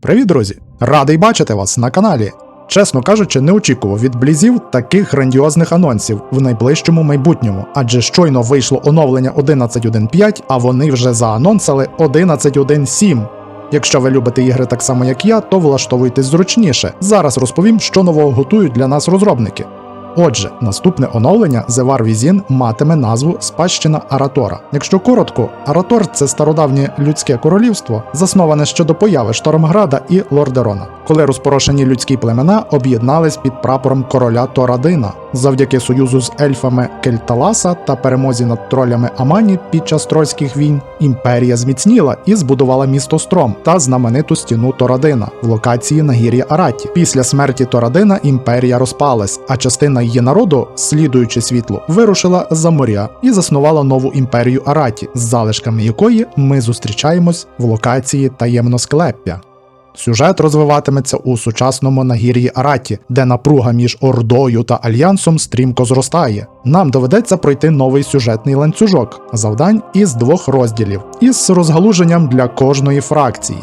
Привіт, друзі! Радий бачити вас на каналі. Чесно кажучи, не очікував від блізів таких грандіозних анонсів в найближчому майбутньому, адже щойно вийшло оновлення 11.1.5, а вони вже заанонсили 11.1.7. Якщо ви любите ігри так само як я, то влаштовуйтесь зручніше. Зараз розповім, що нового готують для нас розробники. Отже, наступне оновлення Зевар Візін матиме назву Спадщина Аратора. Якщо коротко, Аратор це стародавнє людське королівство, засноване ще до появи Штормграда і Лордерона, коли розпорошені людські племена об'єднались під прапором короля Торадина. Завдяки союзу з ельфами Кельталаса та перемозі над тролями Амані під час трольських війн, імперія зміцніла і збудувала місто Стром та знамениту стіну Торадина в локації нагір'я Араті. Після смерті Торадина імперія розпалась, а частина її народу, слідуючи світлу, вирушила за моря і заснувала нову імперію Араті, з залишками якої ми зустрічаємось в локації таємносклеппя. Сюжет розвиватиметься у сучасному нагір'ї Араті, де напруга між Ордою та Альянсом стрімко зростає. Нам доведеться пройти новий сюжетний ланцюжок завдань із двох розділів, із розгалуженням для кожної фракції.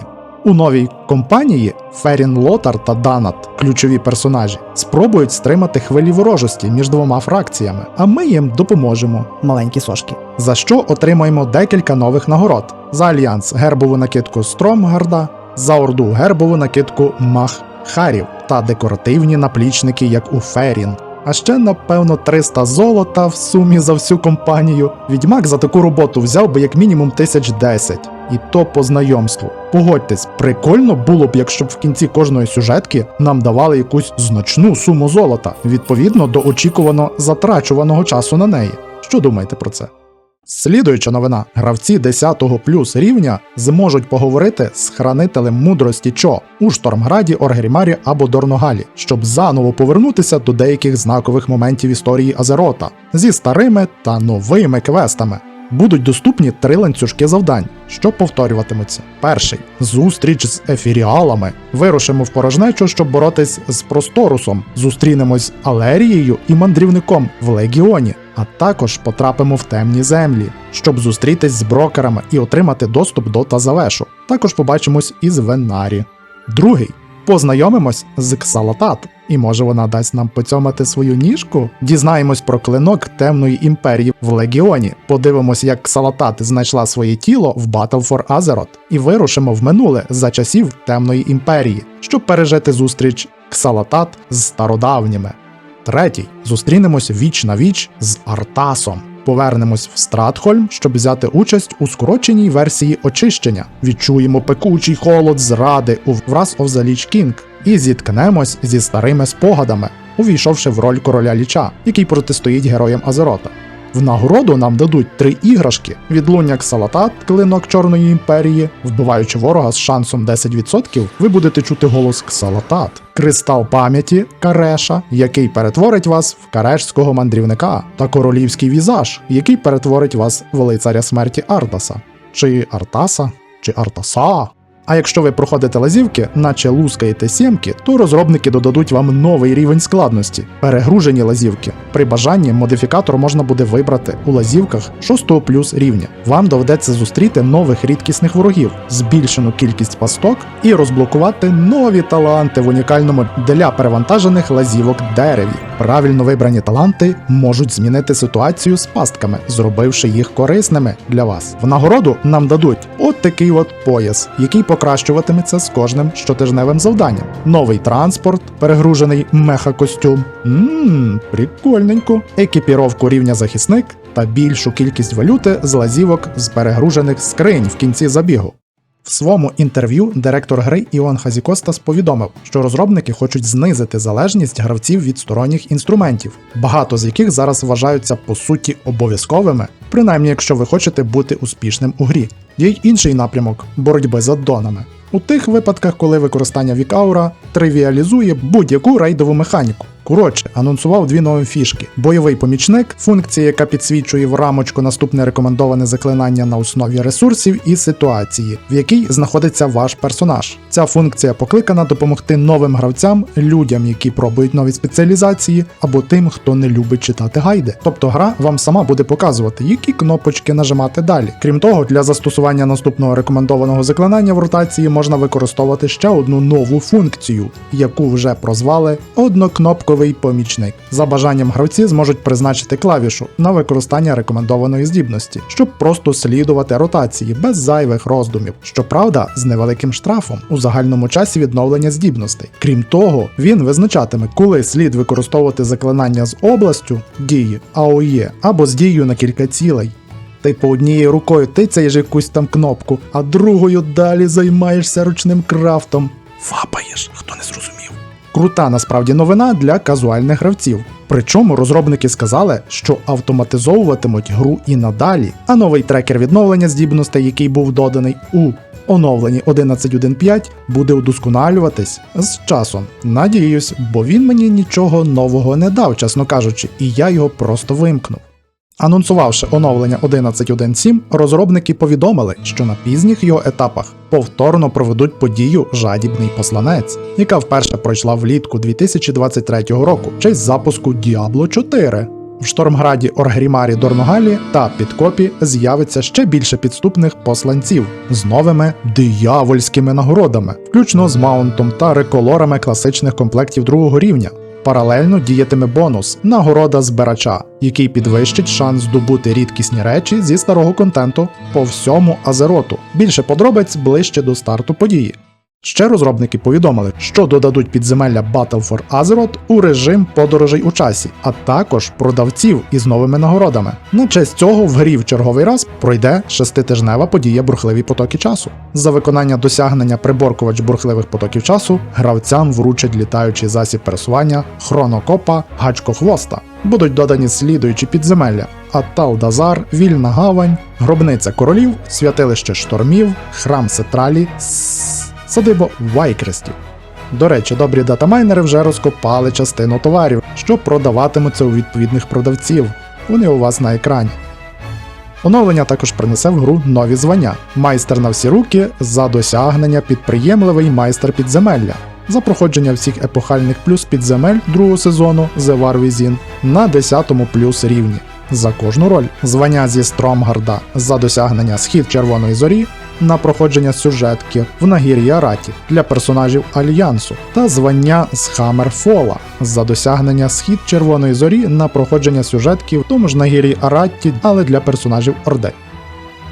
У новій компанії Ферін Лотар та Данат, ключові персонажі, спробують стримати хвилі ворожості між двома фракціями, а ми їм допоможемо. маленькі сошки. За що отримаємо декілька нових нагород: за альянс гербову накидку Стромгарда, за орду гербову накидку Мах Харів та декоративні наплічники, як у Ферін. А ще, напевно, 300 золота в сумі за всю компанію. Відьмак за таку роботу взяв би як мінімум 1010. І то по знайомству. Погодьтесь, прикольно було б, якщо б в кінці кожної сюжетки нам давали якусь значну суму золота, відповідно до очікувано затрачуваного часу на неї. Що думаєте про це? Слідуюча новина: гравці 10 плюс рівня зможуть поговорити з хранителем мудрості Чо у Штормграді, Оргрімарі або Дорногалі, щоб заново повернутися до деяких знакових моментів історії Азерота зі старими та новими квестами. Будуть доступні три ланцюжки завдань, що повторюватимуться. Перший зустріч з ефіріалами. Вирушимо в порожнечу, щоб боротись з Просторусом. Зустрінемось з Алерією і мандрівником в Легіоні, а також потрапимо в темні землі, щоб зустрітись з брокерами і отримати доступ до Тазавешу. Також побачимось із Венарі. Другий познайомимось з Ксалатат, і може вона дасть нам поцьомати свою ніжку. Дізнаємось про клинок темної імперії в Легіоні. Подивимось, як Ксалатат знайшла своє тіло в Battle for Azeroth і вирушимо в минуле за часів темної імперії, щоб пережити зустріч Ксалатат з стародавніми. Третій зустрінемось віч на віч з Артасом. Повернемось в Стратхольм, щоб взяти участь у скороченій версії очищення. Відчуємо пекучий холод зради у Wrath of the Lich King і зіткнемось зі старими спогадами, увійшовши в роль короля ліча, який протистоїть героям Азерота. В нагороду нам дадуть три іграшки: відлуння Ксалатат, клинок Чорної імперії. Вбиваючи ворога з шансом 10%, ви будете чути голос Ксалатат, кристал пам'яті Кареша, який перетворить вас в карешського мандрівника, та королівський візаж, який перетворить вас в лицаря смерті Ардаса, чи Артаса, чи Артаса. А якщо ви проходите лазівки, наче лускаєте сімки, то розробники додадуть вам новий рівень складності перегружені лазівки. При бажанні модифікатор можна буде вибрати у лазівках 6 плюс рівня. Вам доведеться зустріти нових рідкісних ворогів, збільшену кількість пасток і розблокувати нові таланти в унікальному для перевантажених лазівок дереві. Правильно вибрані таланти можуть змінити ситуацію з пастками, зробивши їх корисними для вас. В нагороду нам дадуть от такий от пояс, який покращуватиметься з кожним щотижневим завданням. Новий транспорт, перегружений меха-костюм. Ммм, прикольненько. Екіпіровку рівня захисник та більшу кількість валюти з лазівок з перегружених скринь в кінці забігу. В своєму інтерв'ю директор гри Іон Хазікостас повідомив, що розробники хочуть знизити залежність гравців від сторонніх інструментів, багато з яких зараз вважаються по суті обов'язковими, принаймні якщо ви хочете бути успішним у грі. Є й інший напрямок боротьби з аддонами. У тих випадках, коли використання Вікаура тривіалізує будь-яку рейдову механіку. Коротше, анонсував дві нові фішки: бойовий помічник, функція, яка підсвічує в рамочку наступне рекомендоване заклинання на основі ресурсів і ситуації, в якій знаходиться ваш персонаж. Ця функція покликана допомогти новим гравцям, людям, які пробують нові спеціалізації, або тим, хто не любить читати гайди. Тобто гра вам сама буде показувати, які кнопочки нажимати далі. Крім того, для застосування наступного рекомендованого заклинання в ротації можна можна використовувати ще одну нову функцію, яку вже прозвали однокнопковий помічник. За бажанням гравці зможуть призначити клавішу на використання рекомендованої здібності, щоб просто слідувати ротації без зайвих роздумів. Щоправда, з невеликим штрафом у загальному часі відновлення здібностей. Крім того, він визначатиме, коли слід використовувати заклинання з областю дії АОЄ або з дією на кілька цілей. Типу однією рукою тицяєш якусь там кнопку, а другою далі займаєшся ручним крафтом. Фапаєш, хто не зрозумів. Крута насправді новина для казуальних гравців. Причому розробники сказали, що автоматизовуватимуть гру і надалі, а новий трекер відновлення здібностей, який був доданий у оновленні 11.1.5, буде удосконалюватись з часом. Надіюсь, бо він мені нічого нового не дав, чесно кажучи, і я його просто вимкнув. Анонсувавши оновлення 11.1.7, розробники повідомили, що на пізніх його етапах повторно проведуть подію Жадібний посланець, яка вперше пройшла влітку 2023 року в честь запуску Diablo 4. В Штормграді Оргрімарі Дорногалі та Підкопі з'явиться ще більше підступних посланців з новими диявольськими нагородами, включно з маунтом та реколорами класичних комплектів другого рівня. Паралельно діятиме бонус нагорода збирача, який підвищить шанс здобути рідкісні речі зі старого контенту по всьому Азероту. Більше подробиць ближче до старту події. Ще розробники повідомили, що додадуть підземелля Battle for Azeroth у режим подорожей у часі, а також продавців із новими нагородами. На честь цього в грі в черговий раз пройде шеститижнева подія бурхливі потоки часу. За виконання досягнення приборкувач бурхливих потоків часу гравцям вручать літаючий засіб пересування хронокопа гачкохвоста. Будуть додані слідуючі підземелля: Аттал-Дазар, Вільна Гавань, Гробниця королів, святилище штормів, храм Сетралі, Садибо Вайкрестів. До речі, добрі датамайнери вже розкопали частину товарів, що продаватимуться у відповідних продавців. Вони у вас на екрані. Оновлення також принесе в гру нові звання: майстер на всі руки за досягнення підприємливий майстер підземелля. За проходження всіх епохальних плюс підземель другого сезону The War Within на 10 плюс рівні. За кожну роль звання зі Стромгарда за досягнення схід Червоної зорі на проходження сюжетки в нагір'я Раті для персонажів Альянсу та звання з Хаммерфола за досягнення схід Червоної зорі на проходження сюжетки в тому ж Нагір'ї Аратті, але для персонажів Орде.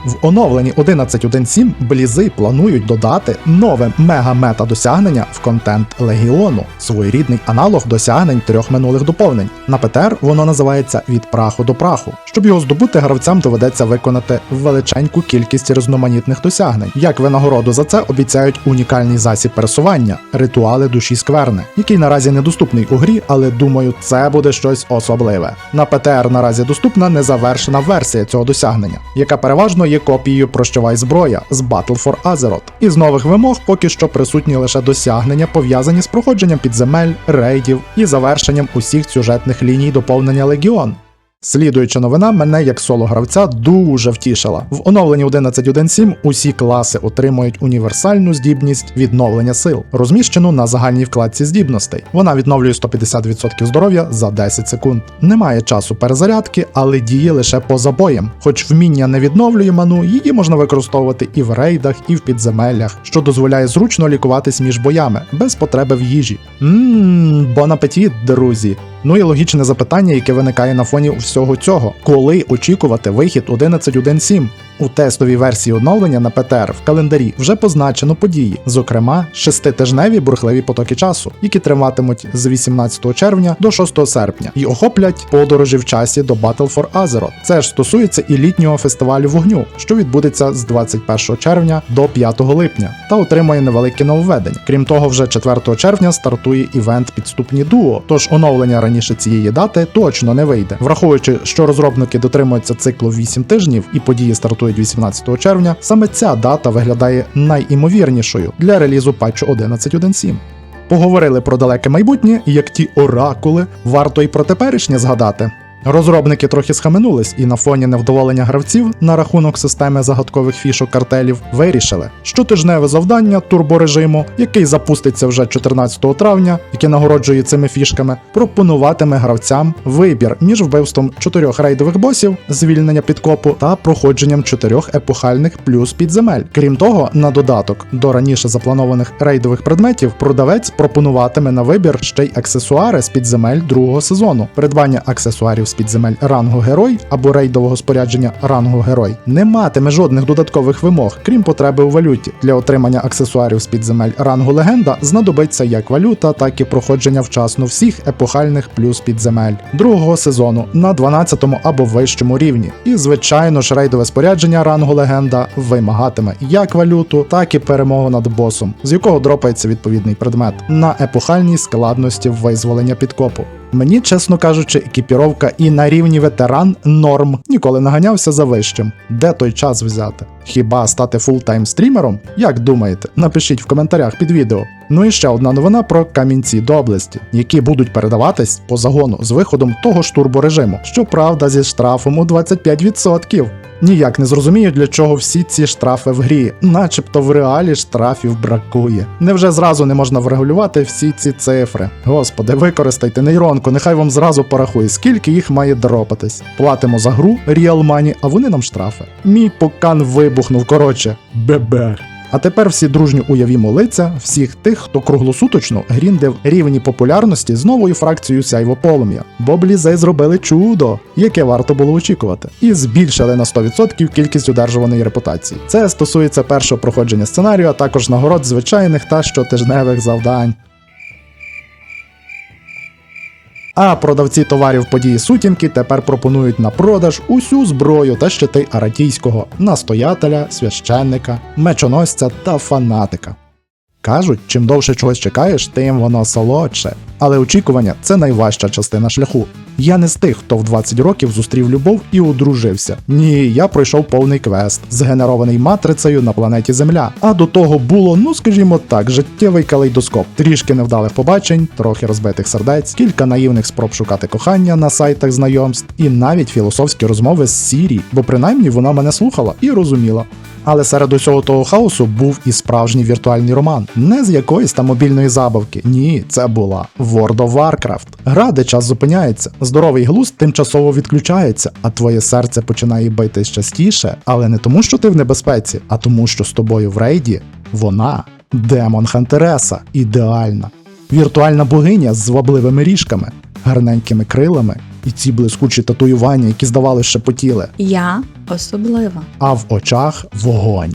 В оновленні 11.1.7 Блізи планують додати нове мега-мета досягнення в контент Легіону, своєрідний аналог досягнень трьох минулих доповнень. На ПТР воно називається від праху до праху. Щоб його здобути, гравцям доведеться виконати величеньку кількість різноманітних досягнень. Як винагороду за це обіцяють унікальний засіб пересування ритуали душі скверни, який наразі недоступний у грі, але думаю, це буде щось особливе. На ПТР наразі доступна незавершена версія цього досягнення, яка переважно є копією прощавай зброя з Battle for Azeroth. Із нових вимог поки що присутні лише досягнення, пов'язані з проходженням підземель, рейдів і завершенням усіх сюжетних ліній доповнення Легіон. Слідуюча новина мене як соло-гравця дуже втішила. В оновленні 11.1.7 усі класи отримують універсальну здібність відновлення сил, розміщену на загальній вкладці здібностей. Вона відновлює 150% здоров'я за 10 секунд. Немає часу перезарядки, але діє лише поза боєм. Хоч вміння не відновлює ману, її можна використовувати і в рейдах, і в підземеллях, що дозволяє зручно лікуватись між боями, без потреби в їжі. Ммм, бон апетит, друзі! Ну і логічне запитання, яке виникає на фоні всього цього: коли очікувати вихід 11.1.7? У тестовій версії оновлення на ПТР в календарі вже позначено події, зокрема, шеститижневі бурхливі потоки часу, які триватимуть з 18 червня до 6 серпня, і охоплять подорожі в часі до Battle for Azeroth. Це ж стосується і літнього фестивалю вогню, що відбудеться з 21 червня до 5 липня, та отримує невелике нововведення. Крім того, вже 4 червня стартує івент підступні дуо, тож оновлення раніше цієї дати точно не вийде. Враховуючи, що розробники дотримуються циклу 8 тижнів і події стартують 18 червня, саме ця дата виглядає найімовірнішою для релізу патчу 11.1.7. Поговорили про далеке майбутнє, як ті оракули, варто й про теперішнє згадати. Розробники трохи схаменулись і на фоні невдоволення гравців на рахунок системи загадкових фішок картелів вирішили, що тижневе завдання турборежиму, який запуститься вже 14 травня, яке нагороджує цими фішками, пропонуватиме гравцям вибір між вбивством чотирьох рейдових босів, звільнення підкопу та проходженням чотирьох епохальних плюс підземель. Крім того, на додаток до раніше запланованих рейдових предметів продавець пропонуватиме на вибір ще й аксесуари з підземель другого сезону. Придбання аксесуарів з підземель рангу герой або рейдового спорядження рангу герой не матиме жодних додаткових вимог, крім потреби у валюті. Для отримання аксесуарів з підземель рангу легенда знадобиться як валюта, так і проходження вчасно всіх епохальних плюс підземель другого сезону на 12 або вищому рівні. І звичайно ж рейдове спорядження рангу легенда вимагатиме як валюту, так і перемогу над босом, з якого дропається відповідний предмет на епохальній складності визволення підкопу. Мені, чесно кажучи, екіпіровка і на рівні ветеран норм ніколи не ганявся за вищим. Де той час взяти? Хіба стати фултайм стрімером? Як думаєте? Напишіть в коментарях під відео. Ну і ще одна новина про камінці доблесті, які будуть передаватись по загону з виходом того ж турборежиму, щоправда, зі штрафом у 25%. Ніяк не зрозумію, для чого всі ці штрафи в грі, начебто в реалі штрафів бракує. Невже зразу не можна врегулювати всі ці цифри? Господи, використайте нейронку, нехай вам зразу порахує, скільки їх має дропатись. Платимо за гру Real Money, а вони нам штрафи. Мій покан вибухнув, коротше, бебер. А тепер всі дружньо уявімо лиця всіх тих, хто круглосуточно гріндив рівні популярності з новою фракцією Сяйво Полум'я. Бо блізе зробили чудо, яке варто було очікувати, і збільшили на 100% кількість одержуваної репутації. Це стосується першого проходження сценарію, а також нагород звичайних та щотижневих завдань. А продавці товарів події сутінки тепер пропонують на продаж усю зброю та щити аратійського настоятеля, священника, мечоносця та фанатика. Кажуть, чим довше чогось чекаєш, тим воно солодше. Але очікування це найважча частина шляху. Я не з тих, хто в 20 років зустрів любов і одружився. Ні, я пройшов повний квест, згенерований матрицею на планеті Земля. А до того було, ну скажімо так, життєвий калейдоскоп. Трішки невдалих побачень, трохи розбитих сердець, кілька наївних спроб шукати кохання на сайтах знайомств, і навіть філософські розмови з Сірі, бо принаймні вона мене слухала і розуміла. Але серед усього того хаосу був і справжній віртуальний роман, не з якоїсь там мобільної забавки. Ні, це була World of Warcraft. Гра, де час зупиняється, здоровий глузд тимчасово відключається, а твоє серце починає битись частіше, але не тому, що ти в небезпеці, а тому, що з тобою в рейді вона демон Хантереса, ідеальна. Віртуальна богиня з звабливими ріжками, гарненькими крилами і ці блискучі татуювання, які здавалося шепотіли Я особлива. а в очах вогонь.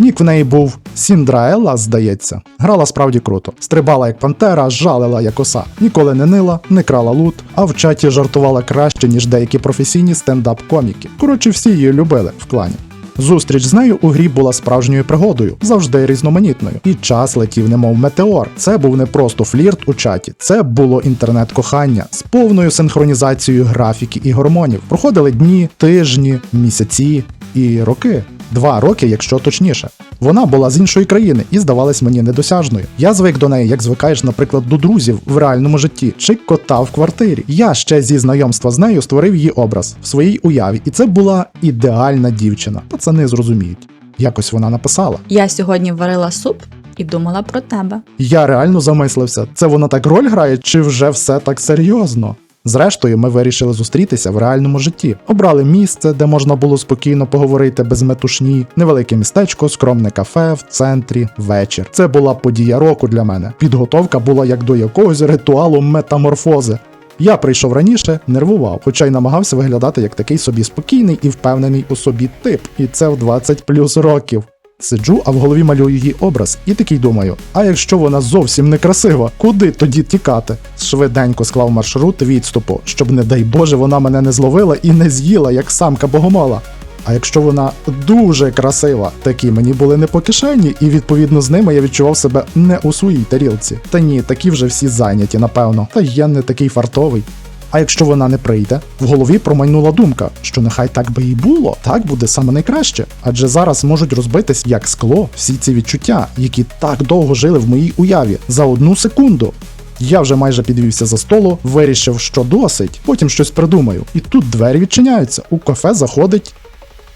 Нік в неї був Сіндраела, здається. Грала справді круто. Стрибала як пантера, жалила як оса. Ніколи не нила, не крала лут, а в чаті жартувала краще, ніж деякі професійні стендап-коміки. Коротше, всі її любили в клані. Зустріч з нею у грі була справжньою пригодою, завжди різноманітною. І час летів, немов метеор. Це був не просто флірт у чаті, це було інтернет-кохання з повною синхронізацією графіки і гормонів. Проходили дні, тижні, місяці і роки. Два роки, якщо точніше. Вона була з іншої країни і здавалась мені недосяжною. Я звик до неї, як звикаєш, наприклад, до друзів в реальному житті чи кота в квартирі. Я ще зі знайомства з нею створив її образ в своїй уяві, і це була ідеальна дівчина. Пацани зрозуміють. Якось вона написала. Я сьогодні варила суп і думала про тебе. Я реально замислився, це вона так роль грає, чи вже все так серйозно? Зрештою, ми вирішили зустрітися в реальному житті. Обрали місце, де можна було спокійно поговорити без метушні, невелике містечко, скромне кафе в центрі, вечір. Це була подія року для мене. Підготовка була як до якогось ритуалу метаморфози. Я прийшов раніше, нервував, хоча й намагався виглядати як такий собі спокійний і впевнений у собі тип, і це в 20 плюс років. Сиджу, а в голові малюю її образ, і такий думаю: а якщо вона зовсім не красива, куди тоді тікати? Швиденько склав маршрут відступу, щоб, не дай Боже, вона мене не зловила і не з'їла, як самка богомола. А якщо вона дуже красива, такі мені були не по кишені, і відповідно з ними я відчував себе не у своїй тарілці. Та ні, такі вже всі зайняті, напевно. Та я не такий фартовий. А якщо вона не прийде, в голові промайнула думка, що нехай так би і було, так буде саме найкраще. Адже зараз можуть розбитись як скло всі ці відчуття, які так довго жили в моїй уяві за одну секунду. Я вже майже підвівся за столу, вирішив, що досить, потім щось придумаю. І тут двері відчиняються. У кафе заходить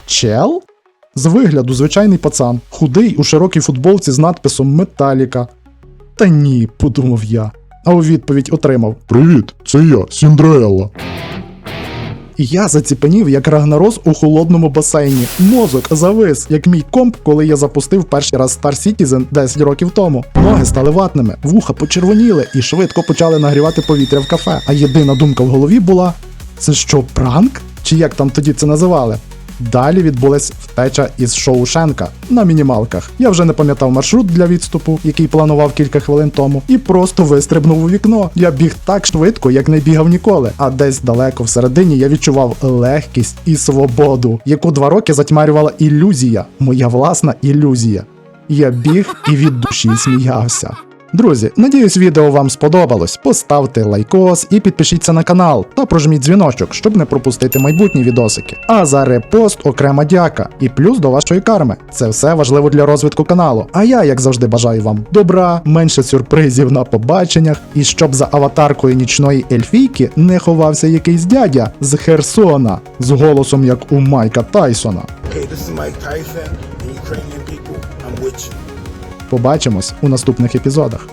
чел? З вигляду звичайний пацан, худий у широкій футболці з надписом Металіка. Та ні, подумав я. А у відповідь отримав: Привіт, це я, Сіндрелла. І я заціпенів, як рагнароз у холодному басейні. Мозок завис, як мій комп, коли я запустив перший раз Star Citizen 10 років тому. Ноги стали ватними, вуха почервоніли і швидко почали нагрівати повітря в кафе. А єдина думка в голові була: це що, пранк? Чи як там тоді це називали? Далі відбулась втеча із Шоушенка на мінімалках. Я вже не пам'ятав маршрут для відступу, який планував кілька хвилин тому, і просто вистрибнув у вікно. Я біг так швидко, як не бігав ніколи. А десь далеко всередині я відчував легкість і свободу, яку два роки затьмарювала ілюзія, моя власна ілюзія. Я біг і від душі сміявся. Друзі, надіюсь, відео вам сподобалось. Поставте лайкос і підпишіться на канал та прожміть дзвіночок, щоб не пропустити майбутні відосики. А за репост окрема дяка і плюс до вашої карми. Це все важливо для розвитку каналу. А я, як завжди, бажаю вам добра, менше сюрпризів на побаченнях, і щоб за аватаркою нічної ельфійки не ховався якийсь дядя з Херсона з голосом як у Майка Тайсона. Okay, this is Mike Tyson, Побачимось у наступних епізодах.